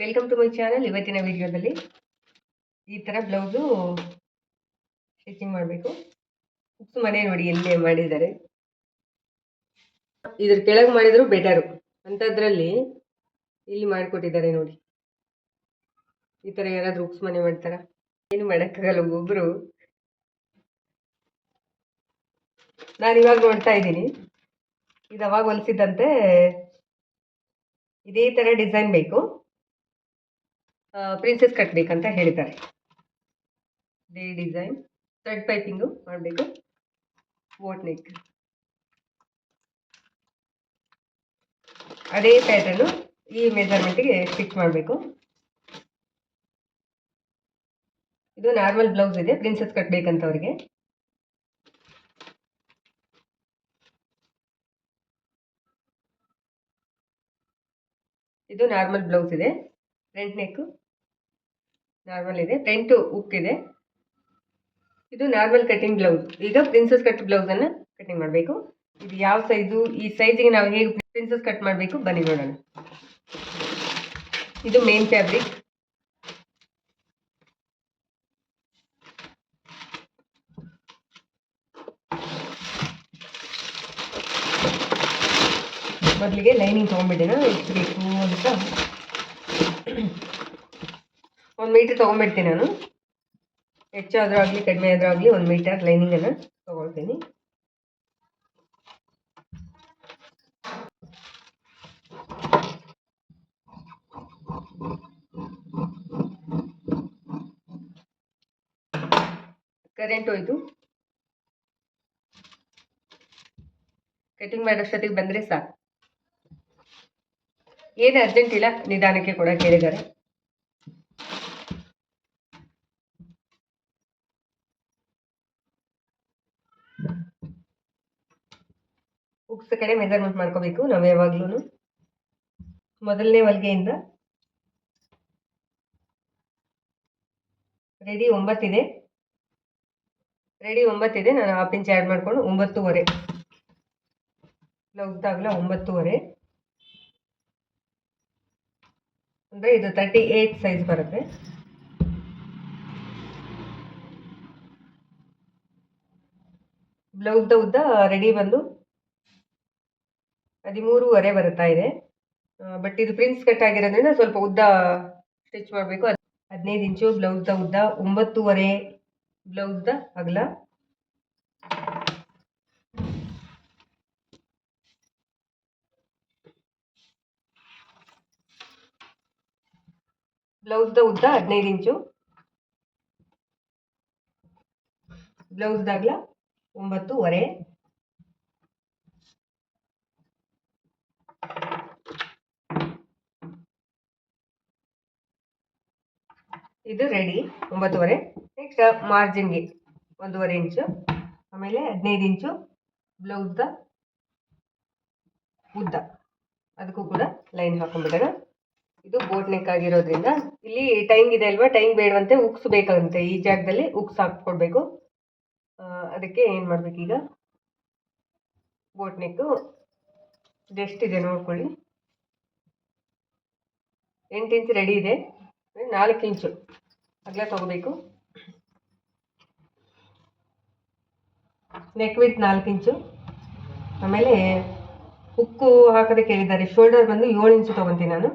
Welcome to my channel ಇವತ್ತಿನ ವಿಡಿಯೋದಲ್ಲಿ ಈ ಥರ ಬ್ಲೌಸು ಸ್ಟಿಚಿಂಗ್ ಮಾಡಬೇಕು. ಮನೆ ನೋಡಿ ಎಲ್ಲೇ ಮಾಡಿದ್ದಾರೆ. ಇದ್ರ ಕೆಳಗೆ ಮಾಡಿದರೂ ಬೆಟರು ಅಂಥದ್ರಲ್ಲಿ ಇಲ್ಲಿ ಮಾಡಿಕೊಟ್ಟಿದ್ದಾರೆ ನೋಡಿ. ಈ ಥರ ಯಾರಾದರೂ ಹುಕ್ಸ್ ಮನೆ ಮಾಡ್ತಾರ? ಏನು ಮಾಡೋಕ್ಕಾಗಲ್ಲ ಒಬ್ಬೊಬ್ಬರು ನಾನು ಇವಾಗ ನೋಡ್ತಾ ಇದ್ದೀನಿ. ಇದು ಅವಾಗ ಹೊಲಿಸಿದ್ದಂತೆ ಇದೇ ಥರ ಡಿಸೈನ್ ಬೇಕು. ಪ್ರಿನ್ಸೆಸ್ ಕಟ್ಟಬೇಕಂತ ಹೇಳ್ತಾರೆ ದೇ ಡಿಸೈನ್ ಥ್ರೆಡ್ ಪೈಪಿಂಗು ಮಾಡಬೇಕು. ವೋಟ್ ನೆಕ್ ಅದೇ ಪ್ಯಾಟರ್ನು ಈ ಮೆಜರ್ಮೆಂಟಿಗೆ ಸ್ಟಿಚ್ ಮಾಡಬೇಕು. ಇದು ನಾರ್ಮಲ್ ಬ್ಲೌಸ್ ಇದೆ ಪ್ರಿನ್ಸೆಸ್ ಕಟ್ಬೇಕಂತ ಅವರಿಗೆ ಇದು ನಾರ್ಮಲ್ ಬ್ಲೌಸ್ ಇದೆ. ಫ್ರಂಟ್ ನೆಕ್ಕು ನಾರ್ಮಲ್ ಇದೆ. ಟೆಂಟು ಉಕ್ ಇದೆ. ಇದು ನಾರ್ಮಲ್ ಕಟಿಂಗ್ ಬ್ಲೌಸ್ ಈಗ ಪ್ರಿನ್ಸಸ್ ಕಟ್ ಬ್ಲೌಸನ್ನು ಕಟಿಂಗ್ ಮಾಡಬೇಕು. ಇದು ಯಾವ ಸೈಜು ಈ ಸೈಜಿಗೆ ನಾವು ಹೇಗೆ ಪ್ರಿನ್ಸಸ್ ಕಟ್ ಮಾಡಬೇಕು? ಬನ್ನಿ ನೋಡೋಣ. ಇದು ಮೇನ್ ಫ್ಯಾಬ್ರಿಕ್ ಮೊದಲಿಗೆ ಲೈನಿಂಗ್ ತೊಗೊಂಡ್ಬಿಟ್ಟಿನ ಎಷ್ಟು ಬೇಕು ಅಂತ. ಒಂದು ಮೀಟ್ರ್ ತೊಗೊಂಬಿಡ್ತೀನಿ ನಾನು. ಹೆಚ್ಚಾದರೂ ಆಗಲಿ ಕಡಿಮೆ ಆದರೂ ಆಗಲಿ ಒಂದು ಮೀಟರ್ ಲೈನಿಂಗನ್ನು ತೊಗೊಳ್ತೀನಿ. ಕರೆಂಟ್ ಹೋಯ್ತು. ಕಟಿಂಗ್ ಮಾಡೋಷ್ಟೊತ್ತಿಗೆ ಬಂದರೆ ಸಾಕು. ಏನು ಅರ್ಜೆಂಟ್ ಇಲ್ಲ? ನಿಧಾನಕ್ಕೆ ಕೂಡ ಕೇಳಿದ್ದಾರೆ ಉಕ್ಸ್ ಕಡೆ ಮೆಜರ್ಮೆಂಟ್ ಮಾಡ್ಕೋಬೇಕು, ನಾವು ಯಾವಾಗ್ಲೂ ಮೊದಲನೇ ಹೊಲಿಗೆಯಿಂದ. ರೆಡಿ ಒಂಬತ್ತಿದೆ. ರೆಡಿ ಒಂಬತ್ತಿದೆ, ನಾನು ಹಾಫ್ ಇಂಚ್ ಆ್ಯಡ್ ಮಾಡಿಕೊಂಡು ಒಂಬತ್ತುವರೆ. ಬ್ಲೌಸ್ದಾಗಲ ಒಂಬತ್ತೂವರೆ. ಅಂದರೆ ಇದು ತರ್ಟಿ ಏಯ್ಟ್ ಸೈಜ್ ಬರುತ್ತೆ ಬ್ಲೌಸ್ದ ಉದ್ದ ರೆಡಿ ಬಂದು ಹದಿಮೂರುವರೆ ಬರುತ್ತಾ ಇದೆ. ಬಟ್ ಇದು ಪ್ರಿನ್ಸ್ ಕಟ್ ಆಗಿರೋದ್ರಿಂದ ಸ್ವಲ್ಪ ಉದ್ದ ಸ್ಟಿಚ್ ಮಾಡಬೇಕು. ಹದಿನೈದು ಇಂಚು ಬ್ಲೌಸ್ದ ಉದ್ದ, ಒಂಬತ್ತುವರೆ ಬ್ಲೌಸ್ದ ಅಗಲ. ಬ್ಲೌಸ್ದ ಉದ್ದ ಹದಿನೈದು ಇಂಚು. ಬ್ಲೌಸ್ದಾಗ್ಲ ಒಂಬತ್ತುವರೆ. ಇದು ರೆಡಿ ಒಂಬತ್ತುವರೆ. ನೆಕ್ಸ್ಟ್ ಮಾರ್ಜಿನ್ಗೆ ಒಂದೂವರೆ ಇಂಚು ಆಮೇಲೆ ಹದಿನೈದು ಇಂಚು ಬ್ಲೌಸ್ದ ಉದ್ದ. ಅದಕ್ಕೂ ಕೂಡ ಲೈನ್ ಹಾಕೊಂಡ್ಬಿಡೋಣ. ಇದು ಬೋಟ್ ನೆಕ್ ಆಗಿರೋದ್ರಿಂದ ಇಲ್ಲಿ ಟೈಂಗ್ ಇದೆ ಅಲ್ವಾ? ಟೈಂಗ್ ಬೇಡವಂತೆ ಉಕ್ಸ್ ಬೇಕಾಗುತ್ತೆ. ಈ ಜಾಗದಲ್ಲಿ ಉಕ್ಸ್ ಹಾಕ್ಕೊಡ್ಬೇಕು. ಅದಕ್ಕೆ ಏನು ಮಾಡಬೇಕೀಗ? ಬೋಟ್ ನೆಕ್ಕು ಇದೆಷ್ಟಿದೆ ನೋಡ್ಕೊಳ್ಳಿ. ಎಂಟು ಇಂಚ್ ರೆಡಿ ಇದೆ. ನಾಲ್ಕು ಇಂಚು. ಅಗಲ ತಗೋಬೇಕು. ನೆಕ್ ವಿತ್ ನಾಲ್ಕು ಇಂಚು. ಆಮೇಲೆ ಹುಕ್ಕು ಹಾಕೋದಕ್ಕೆ ಹೇಳಿದ್ದಾರೆ. ಶೋಲ್ಡರ್ ಬಂದು ಏಳು ಇಂಚು ತೊಗೊತೀನಿ ನಾನು.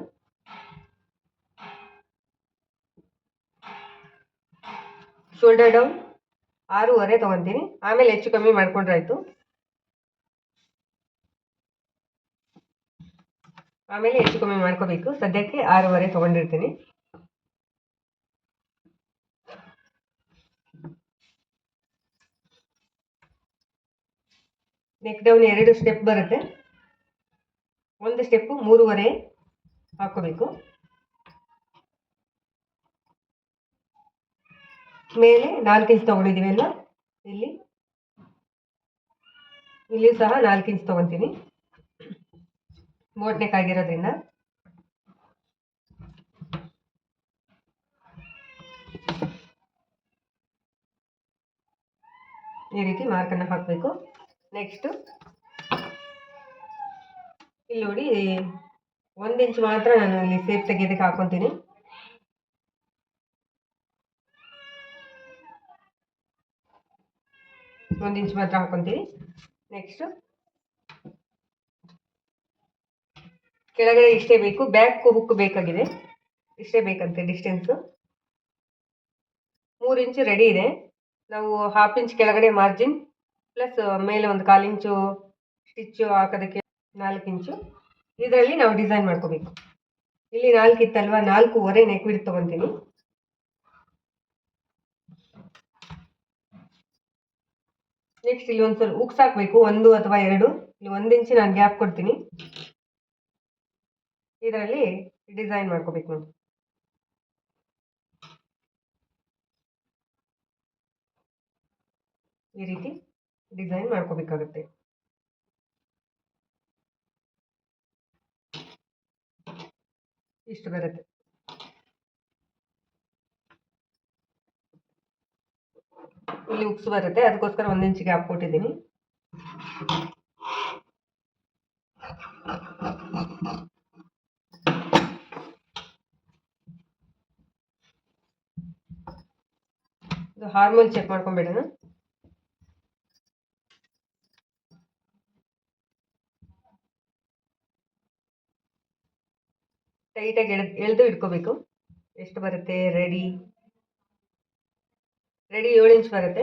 ಶೋಲ್ಡರ್ ಡೌನ್ ಆರೂವರೆ ತೊಗೊತೀನಿ. ಆಮೇಲೆ ಹೆಚ್ಚು ಕಮ್ಮಿ ಮಾಡ್ಕೊಂಡ್ರಾಯ್ತು ಆಮೇಲೆ ಹೆಚ್ಚು ಕಮ್ಮಿ ಮಾಡ್ಕೋಬೇಕು. ಸದ್ಯಕ್ಕೆ ಆರೂವರೆ ತೊಗೊಂಡಿರ್ತೀನಿ. ನೆಕ್ ಡೌನ್ ಎರಡು ಸ್ಟೆಪ್ ಬರುತ್ತೆ. ಒಂದು ಸ್ಟೆಪ್ಪು ಮೂರುವರೆ ಹಾಕೋಬೇಕು ಮೇಲೆ ನಾಲ್ಕು ಇಂಚ್ ತೊಗೊಂಡಿದ್ದೀವಿ ಇಲ್ಲಿ. ಇಲ್ಲಿ ಸಹ ನಾಲ್ಕು ಇಂಚ್ ತೊಗೊತೀನಿ. ಬೋಟ್ ನೆಕ್ ಆಗಿರೋದ್ರಿಂದ ಈ ರೀತಿ ಮಾರ್ಕನ್ನು ಹಾಕಬೇಕು. ನೆಕ್ಸ್ಟು ಇಲ್ಲಿ ನೋಡಿ, ಒಂದು ಇಂಚ್ ಮಾತ್ರ ನಾನು ಇಲ್ಲಿ ಸೇಪ್ ತೆಗೆಯೋದಕ್ಕೆ ಹಾಕೊತೀನಿ. ಒಂದು ಇಂಚ್ ಮಾತ್ರ ಹಾಕೊತೀನಿ. ನೆಕ್ಸ್ಟ್ ಕೆಳಗಡೆ ಇಷ್ಟೇ ಬೇಕು ಬ್ಯಾಕ್ ಹುಕ್ ಬೇಕಾಗಿದೆ. ಇಷ್ಟೇ ಬೇಕಂತೆ ಡಿಸ್ಟೆನ್ಸು ಮೂರು ಇಂಚು ರೆಡಿ ಇದೆ. ನಾವು ಹಾಫ್ ಇಂಚ್ ಕೆಳಗಡೆ ಮಾರ್ಜಿನ್ ಪ್ಲಸ್ ಮೇಲೆ ಒಂದು ಕಾಲು ಇಂಚು ಸ್ಟಿಚ್ಚು ಹಾಕೋದಕ್ಕೆ ನಾಲ್ಕು ಇಂಚು. ಇದರಲ್ಲಿ ನಾವು ಡಿಸೈನ್ ಮಾಡ್ಕೋಬೇಕು. ಇಲ್ಲಿ ನಾಲ್ಕು ಇತ್ತಲ್ವಾ? ನಾಲ್ಕೂವರೆ ನೆಕ್ ಬಿಡ್ ತೊಗೊತೀನಿ. ನೆಕ್ಸ್ಟ್ ಇಲ್ಲಿ ಒಂದು ಸ್ವಲ್ಪ ಉಕ್ಸ್ ಹಾಕಬೇಕು. ಒಂದು ಅಥವಾ ಎರಡು. ಇಲ್ಲಿ ಒಂದು ಇಂಚು ನಾನು ಗ್ಯಾಪ್ ಕೊಡ್ತೀನಿ. ಇದರಲ್ಲಿ ಡಿಸೈನ್ ಮಾಡ್ಕೋಬೇಕು ನೋಡಿ. ಈ ರೀತಿ. ಡಿಸೈನ್ ಮಾಡ್ಕೋಬೇಕಾಗುತ್ತೆ ಇಷ್ಟು ಬರುತ್ತೆ ಇಲ್ಲಿ ಉಕ್ಸ್ ಬರುತ್ತೆ ಅದಕ್ಕೋಸ್ಕರ ಒಂದು ಇಂಚ್ ಗ್ಯಾಪ್ ಕೊಟ್ಟಿದ್ದೀನಿ ಇದು ಹಾರ್ಮೋನ್ ಚೆಕ್ ಮಾಡ್ಕೊಂಬಿಡೋಣ ಟೈಟಾಗಿ ಎಳೆದು ಎಳೆದು ಇಟ್ಕೋಬೇಕು. ಎಷ್ಟು ಬರುತ್ತೆ? ರೆಡಿ ರೆಡಿ ಏಳು ಇಂಚ್ ಬರುತ್ತೆ.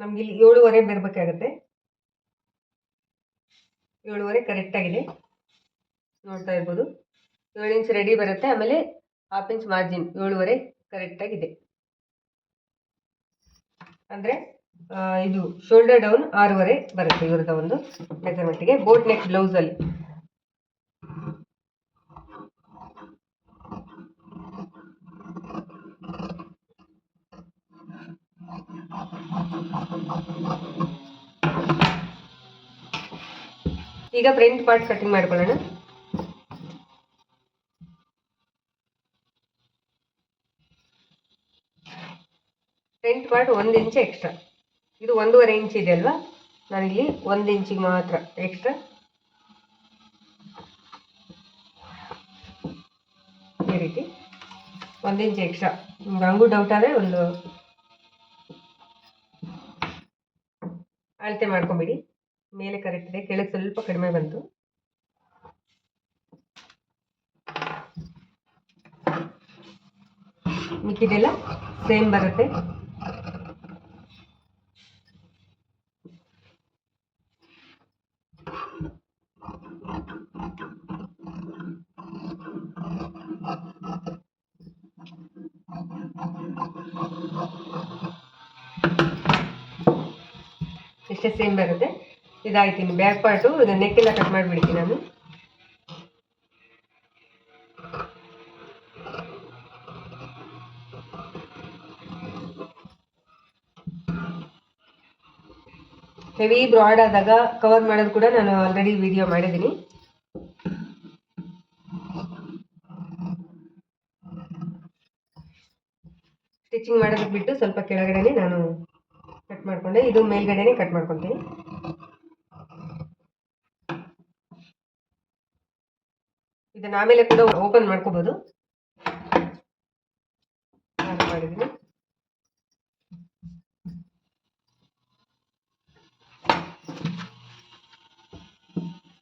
ನಮ್ಗೆ ಇಲ್ಲಿ ಏಳುವರೆ ಬರಬೇಕಾಗತ್ತೆ. ಏಳುವರೆ ಕರೆಕ್ಟಾಗಿದೆ ನೋಡ್ತಾ ಇರ್ಬೋದು. ಏಳು ಇಂಚ್ ರೆಡಿ ಬರುತ್ತೆ. ಆಮೇಲೆ ಹಾಫ್ ಇಂಚ್ ಮಾರ್ಜಿನ್ ಏಳುವರೆ ಕರೆಕ್ಟಾಗಿದೆ ಅಂದರೆ ಇದು ಶೋಲ್ಡರ್ ಡೌನ್ ಆರೂವರೆ ಬರುತ್ತೆ ಇವ್ರದ ಒಂದು. ಮೆಜರ್ಮೆಂಟಿಗೆ. ಬೋಟ್ ನೆಕ್ ಬ್ಲೌಸಲ್ಲಿ ಈಗ ಫ್ರಂಟ್ ಪಾರ್ಟ್ ಕಟಿಂಗ್ ಮಾಡ್ಕೊಳ್ಳೋಣ. ಫ್ರಂಟ್ ಪಾರ್ಟ್ ಒಂದು ಇಂಚ್ ಎಕ್ಸ್ಟ್ರಾ. ಇದು ಒಂದೂವರೆ ಇಂಚ್ ಇದೆ ಅಲ್ವಾ? ನಾನಿಲ್ಲಿ ಒಂದು ಇಂಚಿಗೆ ಮಾತ್ರ ಎಕ್ಸ್ಟ್ರಾ. ಈ ರೀತಿ. ಒಂದು ಇಂಚ್ ಎಕ್ಸ್ಟ್ರಾ. ನಂಗೂ ಡೌಟ್ ಆದರೆ ಒಂದು ಅಳತೆ ಮಾಡ್ಕೊಂಬಿಡಿ. ಮೇಲೆ ಕರೆಕ್ಟಿದೆ ಕೆಳಗೆ ಸ್ವಲ್ಪ ಕಡಿಮೆ ಬಂತು. ಮಿಕ್ಕಿದೆಲ್ಲ ಸೇಮ್ ಬರುತ್ತೆ. ಇಷ್ಟೇ ಸೇಮ್ ಬರುತ್ತೆ. ಇದಾಯ್ತು, ಇನ್ನು ಬ್ಯಾಕ್ ಪಾರ್ಟು ಇದು ನೆಕ್ ಎಲ್ಲ ಕಟ್ ಮಾಡಿಬಿಡ್ತೀನಿ ನಾನು. ಹೆವಿ ಬ್ರಾಡ್ ಆದಾಗ ಕವರ್ ಮಾಡೋದು ಕೂಡ ನಾನು ಆಲ್ರೆಡಿ ವಿಡಿಯೋ ಮಾಡಿದ್ದೀನಿ. ಸ್ಟಿಚಿಂಗ್ ಮಾಡೋದಕ್ಕೆ ಬಿಟ್ಟು ಸ್ವಲ್ಪ ಕೆಳಗಡೆನೆ ನಾನು ಕಟ್ ಮಾಡಿಕೊಂಡೆ, ಇದು ಮೇಲ್ಗಡೆನೆ ಕಟ್ ಮಾಡ್ಕೊತೀನಿ. ಇದನ್ನ ಆಮೇಲೆ ಕೂಡ ಓಪನ್ ಮಾಡ್ಕೋಬಹುದು ಮಾಡಿದೀನಿ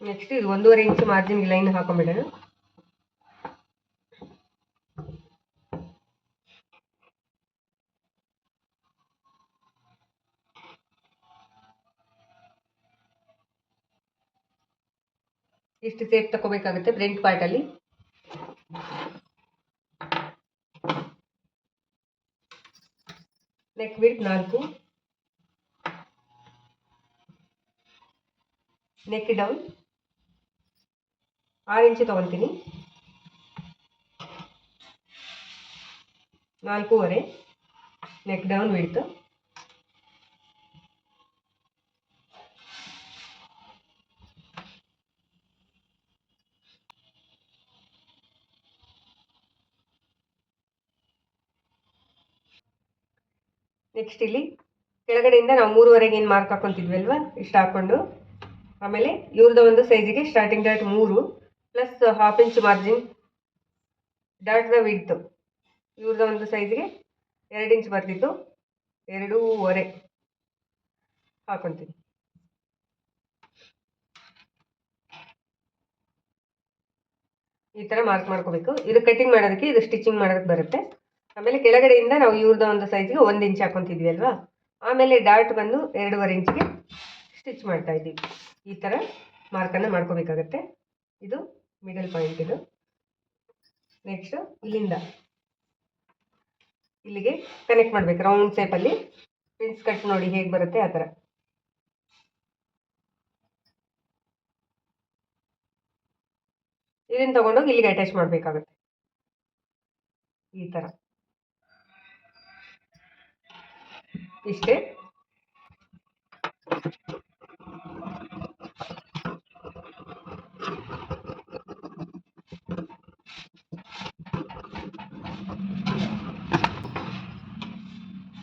ನೆಕ್ಸ್ಟ್ ಇದು ಒಂದೂವರೆ ಇಂಚು ಮಾರ್ಜಿನ್ಗೆ ಲೈನ್ ಹಾಕೊಂಡ್ಬಿಡೋಣ ಇಷ್ಟು ಸೇಫ್ ತಗೋಬೇಕಾಗುತ್ತೆ ಫ್ರಂಟ್ ಪಾರ್ಟಲ್ಲಿ ನೆಕ್ ಬಿಟ್ ನಾಲ್ಕು. ನೆಕ್ ಡೌನ್ ಆರು ಇಂಚು ತೊಗೊತೀನಿ ನಾಲ್ಕೂವರೆ. ನೆಕ್ ಡೌನ್ ಬಿಡ್ತು ನೆಕ್ಸ್ಟ್ ಇಲ್ಲಿ, ಕೆಳಗಡೆಯಿಂದ ನಾವು ಮೂರುವರೆಗೆ ಏನು ಮಾರ್ಕ್ ಹಾಕೊತಿದ್ವಿ ಅಲ್ವಾ ಇಷ್ಟು ಹಾಕ್ಕೊಂಡು ಆಮೇಲೆ ಇವ್ರದ್ದು ಒಂದು ಸೈಜಿಗೆ ಸ್ಟಾರ್ಟಿಂಗ್ ಡಾಟ್ ಮೂರು ಪ್ಲಸ್ ಹಾಫ್ ಇಂಚ್ ಮಾರ್ಜಿನ್ ಡಾಟ್ದ ವಿಡ್ತು ಇವ್ರದ್ದು ಒಂದು ಸೈಜಿಗೆ ಎರಡು ಇಂಚ್ ಬರ್ತಿತ್ತು. ಎರಡೂವರೆ ಹಾಕೊತೀನಿ ಈ ಥರ ಮಾರ್ಕ್ ಮಾಡ್ಕೋಬೇಕು. ಇದು ಕಟಿಂಗ್ ಮಾಡೋದಕ್ಕೆ, ಇದು ಸ್ಟಿಚಿಂಗ್ ಮಾಡೋದಕ್ಕೆ ಬರುತ್ತೆ. ಆಮೇಲೆ ಕೆಳಗಡೆಯಿಂದ ನಾವು ಇವ್ರದ್ದು ಒಂದು ಸೈಜ್ಗೆ ಒಂದು ಇಂಚ್ ಹಾಕೊತಿದ್ವಿ ಅಲ್ವಾ? ಆಮೇಲೆ ಡಾಟ್ ಬಂದು ಎರಡೂವರೆ ಇಂಚಿಗೆ ಸ್ಟಿಚ್ ಮಾಡ್ತಾ ಇದ್ದೀವಿ. ಈ ಥರ ಮಾರ್ಕನ್ನು ಮಾಡ್ಕೋಬೇಕಾಗತ್ತೆ. ಇದು ಮಿಡಲ್ ಪಾಯಿಂಟ್ ಇದು. ನೆಕ್ಸ್ಟು ಇಲ್ಲಿಂದ. ಇಲ್ಲಿಗೆ ಕನೆಕ್ಟ್ ಮಾಡ್ಬೇಕು. ರೌಂಡ್ ಶೇಪಲ್ಲಿ ಪಿನ್ಸ್ ಕಟ್ ನೋಡಿ ಹೇಗೆ ಬರುತ್ತೆ ಆ ಥರ ಇದನ್ನು ತಗೊಂಡೋಗಿ ಇಲ್ಲಿಗೆ ಅಟ್ಯಾಚ್ ಮಾಡಬೇಕಾಗುತ್ತೆ. ಈ ಥರ ಇಷ್ಟೇ?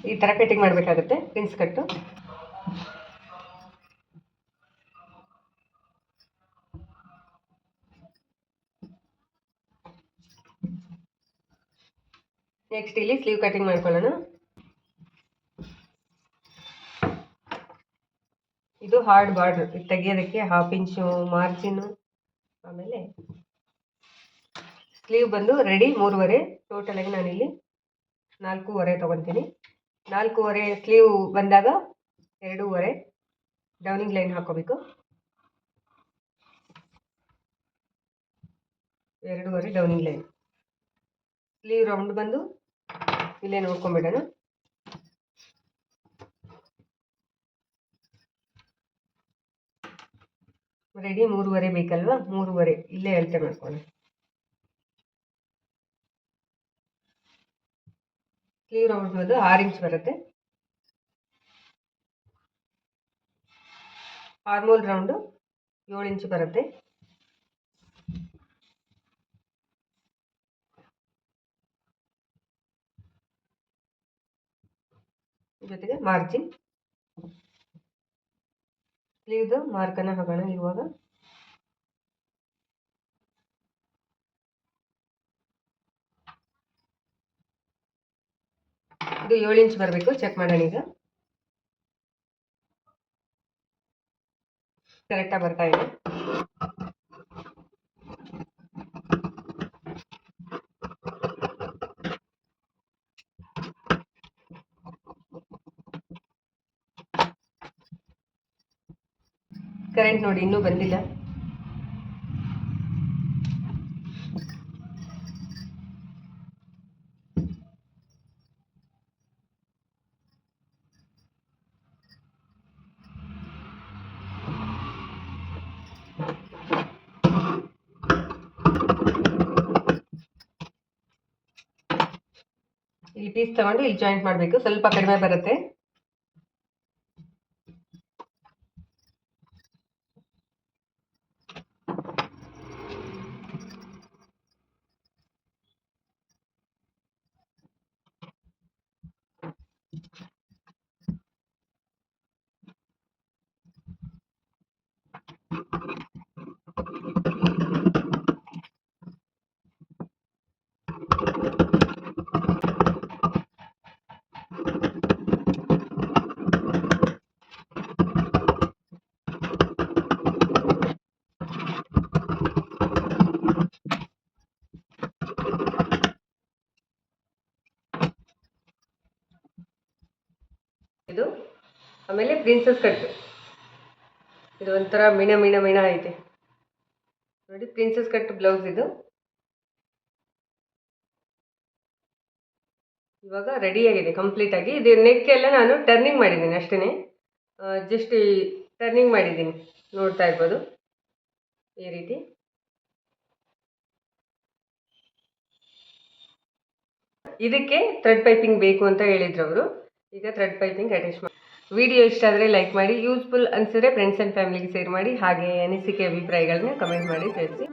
ಈ ಥರ ಕಟಿಂಗ್ ಮಾಡಬೇಕಾಗುತ್ತೆ ಪಿನ್ಸ್ ಕಟ್ಟು. ನೆಕ್ಸ್ಟ್ ಇಲ್ಲಿ ಸ್ಲೀವ್ ಕಟಿಂಗ್ ಮಾಡ್ಕೊಳ್ಳೋಣ. ಇದು ಹಾರ್ಡ್ ಬಾರ್ಡ್ರ್ ತೆಗೆಯೋದಕ್ಕೆ ಹಾಫ್ ಇಂಚು ಮಾರ್ಜಿನು ಆಮೇಲೆ ಸ್ಲೀವ್ ಬಂದು ರೆಡಿ ಮೂರುವರೆ. ಟೋಟಲಾಗಿ ನಾನಿಲ್ಲಿ ನಾಲ್ಕೂವರೆ ತೊಗೊತೀನಿ. ನಾಲ್ಕೂವರೆ ಸ್ಲೀವ್ ಬಂದಾಗ ಎರಡೂವರೆ. ಡೌನಿಂಗ್ ಲೈನ್ ಹಾಕೋಬೇಕು. ಎರಡೂವರೆ ಡೌನಿಂಗ್ ಲೈನ್ ಸ್ಲೀವ್ ರೌಂಡ್ ಬಂದು ಇಲ್ಲೇ ನೋಡ್ಕೊಂಬಿಡೋಣ. ರೆಡಿ ಮೂರುವರೆ ಬೇಕಲ್ವಾ? ಮೂರುವರೆ. ಇಲ್ಲೇ ಅಳತೆ ಮಾಡ್ಕೊಳ್ಳಿ ಸ್ಲೀವ್ ರೌಂಡ್ ಬಂದು ಆರು ಇಂಚ್ ಬರುತ್ತೆ. ಆರ್ಮೋಲ್ ರೌಂಡು ಏಳು ಇಂಚ್ ಬರುತ್ತೆ. ಜೊತೆಗೆ ಮಾರ್ಜಿನ್ ಸ್ಲೀವ್ದು ಮಾರ್ಕನ್ನು ಹಾಕೋಣ ಇವಾಗ. ಇದು ಏಳು ಇಂಚ್ ಬರಬೇಕು ಚೆಕ್ ಮಾಡೋಣ ಈಗ. ಕರೆಕ್ಟಾಗಿ ಬರ್ತಾ ಇದೆ. ಕರೆಂಟ್ ನೋಡಿ ಇನ್ನೂ ಬಂದಿಲ್ಲ. ಇಲ್ಲಿ ಪೀಸ್ ತಗೊಂಡು ಇಲ್ಲಿ ಜಾಯಿಂಟ್ ಮಾಡಬೇಕು. ಸ್ವಲ್ಪ ಕಡಿಮೆ ಬರುತ್ತೆ ಇದು ಆಮೇಲೆ ಪ್ರಿನ್ಸಸ್ ಕಟ್ ಇದು ಒಂಥರ ಮಿಣ ಮಿಣ ಮಿಣ ಐತೆ. ನೋಡಿ ಪ್ರಿನ್ಸಸ್ ಕಟ್ ಬ್ಲೌಸ್ ಇದು. ಇವಾಗ ರೆಡಿಯಾಗಿದೆ ಕಂಪ್ಲೀಟಾಗಿ ಇದು ನೆಕ್ ಎಲ್ಲ ನಾನು ಟರ್ನಿಂಗ್ ಮಾಡಿದ್ದೀನಿ ಅಷ್ಟೇ ಜಸ್ಟ್ ಟರ್ನಿಂಗ್ ಮಾಡಿದ್ದೀನಿ, ನೋಡ್ತಾ ಇರ್ಬೋದು. ಈ ರೀತಿ. ಇದಕ್ಕೆ ಥ್ರೆಡ್ ಪೈಪಿಂಗ್ ಬೇಕು ಅಂತ ಹೇಳಿದ್ರು ಅವರು. ಈಗ ಥ್ರೆಡ್ ಪೈಪಿಂಗ್ ಅಟ್ಯಾಚ್ ಮಾಡಿ ವಿಡಿಯೋ ಇಷ್ಟ ಆದರೆ ಲೈಕ್ ಮಾಡಿ ಯೂಸ್ಫುಲ್ ಅನಿಸಿದ್ರೆ ಫ್ರೆಂಡ್ಸ್ ಆ್ಯಂಡ್ ಫ್ಯಾಮಿಲಿಗೆ ಶೇರ್ ಮಾಡಿ, ಹಾಗೆ ಅನಿಸಿಕೆ ಅಭಿಪ್ರಾಯಗಳನ್ನ ಕಮೆಂಟ್ ಮಾಡಿ ತಿಳಿಸಿ